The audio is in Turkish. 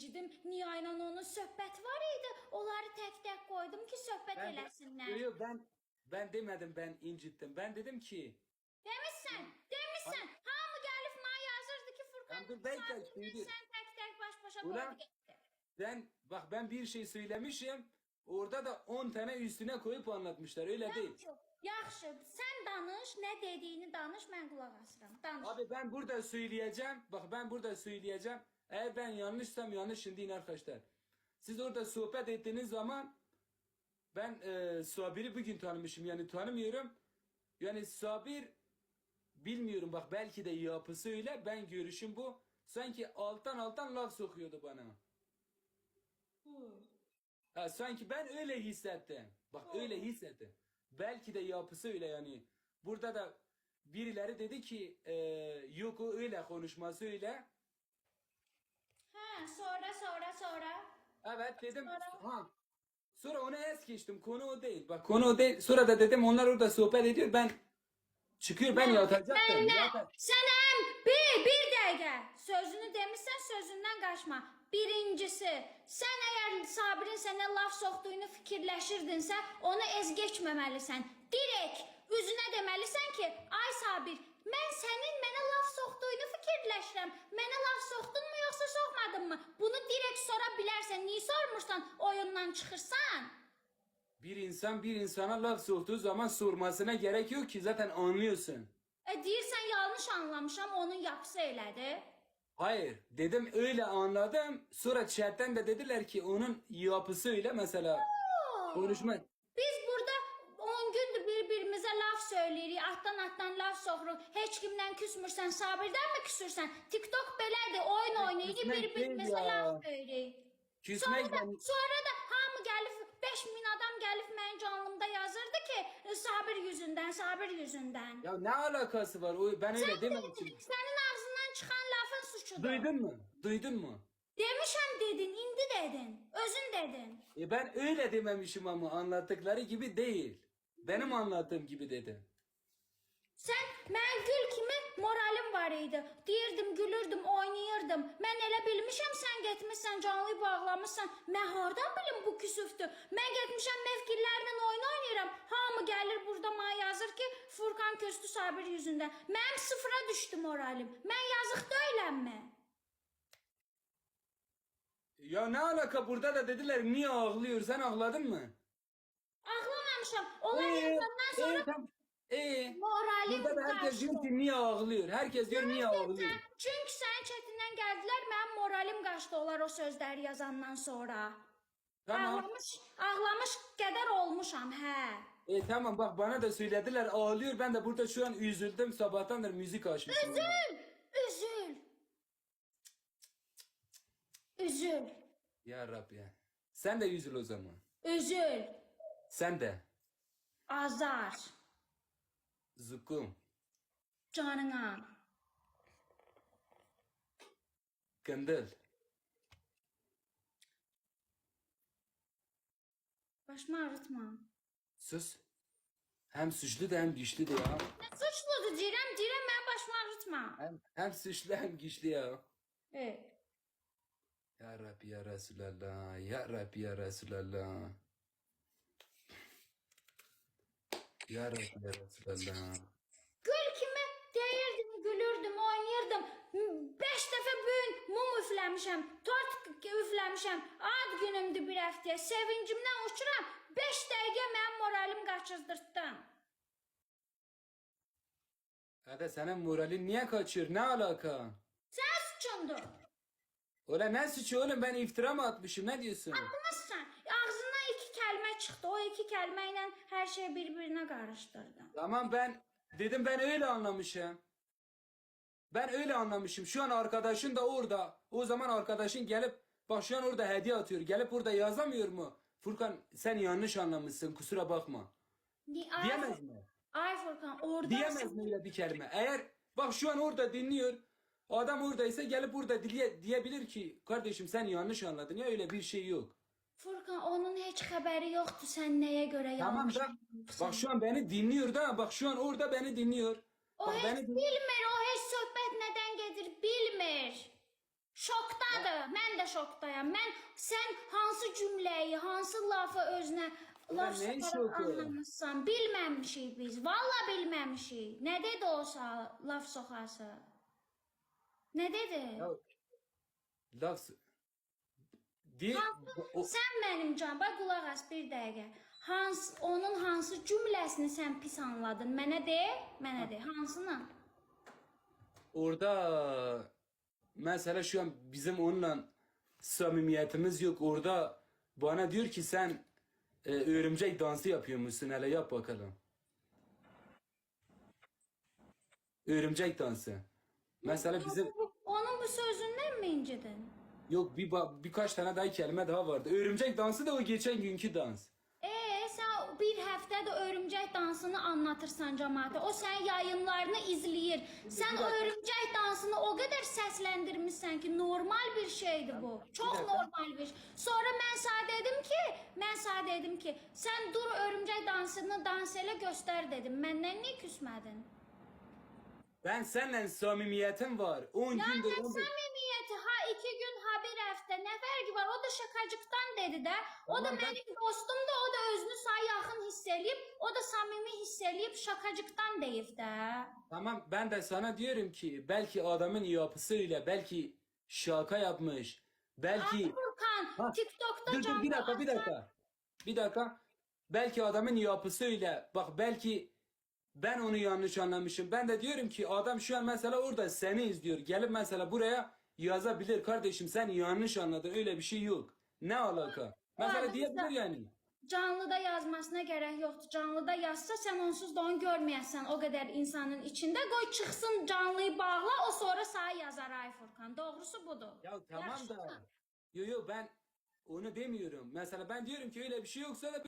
incidim. Niya ilə onun söhbəti var idi. Onları tək-tək qoydum ki, söhbət Ben, eləsinlər. Ben ben demedim ben incittim. Ben dedim ki Demişsən, demişsən. Hamı gəlib mənə yazırdı ki, Furkan dur, Sabirlə şimdi. sən tək-tək baş-başa qoydu getdi. ben bak ben bir şey söylemişim. Orada da 10 tane üstüne koyup anlatmışlar. Öyle değil. Yaxşı, yaxşı. Sən danış, nə dediyini danış, mən qulaq asıram. Danış. Abi ben burada söyleyeceğim. Bak ben burada söyleyeceğim. Eğer ben yanlışsam yanlış deyin arkadaşlar. Siz orada sohbet ettiğiniz zaman ben e, Sabir'i bugün tanımışım. Yani tanımıyorum. Yani Sabir bilmiyorum bak belki de yapısı öyle. Ben görüşüm bu. Sanki alttan alttan laf sokuyordu bana. Ha, sanki ben öyle hissettim. Bak öyle hissettim. Belki de yapısı öyle yani. Burada da birileri dedi ki e, yok o öyle konuşması öyle. Hə, sonra, sonra, sonra. Evet dedim Sonra? ha. Sonra ona es geçtim. Konu o değil. Bak konu o değil. Sonra da dedim onlar orada sohbet ediyor. Ben çıkıyor ben yatacaktım. Mən nə? Zaten- Sənəm bir, bir dəqiqə. Sözünü demişsən, sözündən qaçma. Birincisi, sən əgər Sabirin sənə laf soxduğunu fikirləşirdinsə, onu ez keçməməlisən. Direkt üzünə deməlisən ki, ay Sabir, mən sənin mənə laf soxduğunu fikirləşirəm. Mənə laf soxdunmu yoxsa soxmadınmı? Bunu direkt sora bilərsən. Niyə sormursan, oyundan çıxırsan? Bir insan bir insana laf soktuğu zaman sormasına gerek yok ki zaten anlıyorsun. E deyirsən yanlış anlamışam, onun yapısı elədir. Hayır dedim öyle anladım. Sonra chatten de dediler ki onun yapısı öyle mesela. Konuşma. Biz burada 10 gündür bir-birimizə söyləyirik, atdan-atdan laf soxuruq. Heç kimdən küsmürsən, Sabirdən mi küsürsən? TikTok belədir, oyun oynayırıq, bir-birimizə laf. Küsmek Sonra da, sonra da hamı gəlib 5000 adam gəlib mənim canlımda yazırdı ki, Sabir yüzündən, Sabir yüzündən. Ya ne alakası var? O, ben öyle dememişim. Sənin ağzından çıxan lafın suçudur. Duydun mu? Duydun mu? Demişəm dedin, indi dedin, özün dedin. E ben öyle dememişim ama anlattıkları gibi değil. Benim anlattığım gibi dedim. Sən mən gül kimi moralim var idi. Deyirdim, gülürdüm, oynayırdım. Mən elə bilmişəm sən getmisən, canlı bağlamısan. Mən hardan bilim bu küsüfdür? Mən getmişəm mevkillərlə oyun oynayıram. Hamı gəlir burada mənə yazır ki, Furkan köstü Sabir yüzündən. Mənim sıfıra düşdü moralim. Mən yazıq deyiləm Ya ne alaka burada da dediler niye ağlıyor? Sen ağladın mı? Ağlamamışam. Ee, yazandan sonra ee, tam- ee, moralim burada da herkes diyor ki niye ağlıyor? Herkes diyor niye ağlıyor? Çünki sənin çətindən gəldilər, mənim moralim qaçdı onlar o sözləri yazandan sonra. Tamam. Ağlamış, ağlamış qədər olmuşam, hə. E tamam bak bana da söylediler ağlıyor. Ben de burada şu an üzüldüm. Sabahtandır müzik açmışım. Üzül, üzül. Üzül, Ya Rab ya. Sen de üzül o zaman. üzül. Sen de. Azar, Zukum. canına. Kındıl. Başımı ağrıtma. Sus. Hem suçlu da hem güçlü de ya. Nə suçludur deyirəm, deyirəm mənim başımı ağrıtma. Hem, hem suçlu hem güçlü ya. Evet. Ya Rabbi ya Resulallah. Ya Rabbi ya Resulallah. Ya Rabbi ya Resulallah. Gül kimi deyirdim, gülürdüm, oynayırdım. Beş dəfə bu gün mum üfləmişəm, tort üfləmişəm. Ad günümdür bir həftəyə. Sevincimdən uçuram. 5 dəqiqə mənim moralim qaçırdırtdın. Hadi senin moralin niye kaçıyor? Ne alaka? Sən suçundur. Ola ne suçu oğlum ben iftira mı atmışım ne diyorsun? Atmazsan. Çıxdı. O iki kəlmə ilə hər şey bir-birinə qarışdırdın. Tamam ben dedim ben öyle anlamışım. Ben öyle anlamışım. Şu an arkadaşın da orada. O zaman arkadaşın gelip bak şu an orada hediye atıyor. Gelip burada yazamıyor mu? Furkan sen yanlış anlamışsın kusura bakma. Di- Ay, Diyemez mi? Ay Furkan orada Diyemez mi öyle bir kelime? Eğer bak şu an orada dinliyor. Adam oradaysa gelip burada diye, diyebilir ki kardeşim sen yanlış anladın ya öyle bir şey yok. Furkan onun heç xəbəri yoxdur sən nəyə görə Tamam da bak şu an beni dinliyor da bak şu an orada beni dinliyor. O Bak heç beni din- bilmir, o heç söhbət nədən gedir, bilmir. Şokdadır. Mən də şokdayam. Mən sən hansı cümləyi, hansı lafı özünə laf soxaraq şoku? anlamışsan, bilməmişik biz. Valla bilməmişik. Nə dedi o sa laf soxası? Nə dedi? Ya, laf diye o, Sən mənim can, bax qulaq as bir dəqiqə. Hans onun hansı cümləsini sən pis anladın? Mənə de, mənə de. Hansını? orada mesela şu an bizim onunla samimiyetimiz yok. Orada bana diyor ki sen e, örümcek dansı yapıyormuşsun hele yap bakalım. Örümcek dansı. Mesela bizim Onun bu sözündən mi incidin? Yok bir ba- birkaç tane daha kelime daha vardı. Örümcek dansı da o geçen günkü dans. Ee, sən bir həftədir örümcək dansını anlatırsan cəmaətə. O sənin yayımlarını izləyir. Sən o örümcək dansını o qədər səsləndirmisən ki, normal bir şeydir bu. Çox normal bir. şey. Sonra mən sənə dedim ki, mən sənə dedim ki, sən dur örümcək dansını dans elə göstər dedim. Məndən niyə küsmədin? Ben seninle samimiyetim var. 10 Ya gündür. ne 15 samimiyeti ha iki gün ha hafta ne farkı var o da şakacıktan dedi de o da Tamam, ben- benim dostum da o da özünü sağ yakın hisseleyip o da samimi hisseleyip şakacıktan deyip de. Tamam ben de sana diyorum ki belki adamın yapısıyla belki şaka yapmış. Belki Furkan Ha, TikTok'ta dur dur bir dakika bir dakika. Bir dakika. Belki adamın yapısıyla bak belki ben onu yanlış anlamışım. Ben de diyorum ki adam şu an mesela orada seni izliyor. Gelip mesela buraya yazabilir kardeşim sen yanlış anladın öyle bir şey yok. Ne alaka? Mesela diyebilir yani. Canlıda yazmasına gerek yoktu. Canlıda yazsa sen onsuz da onu görmeyəsən o kadar insanın içinde. Koy çıksın canlıyı bağla o sonra sağ yazar Ay Furkan. Doğrusu budur. Ya tamam Yaxşı da. Yo yo ben onu demiyorum. Mesela ben diyorum ki öyle bir şey yoksa da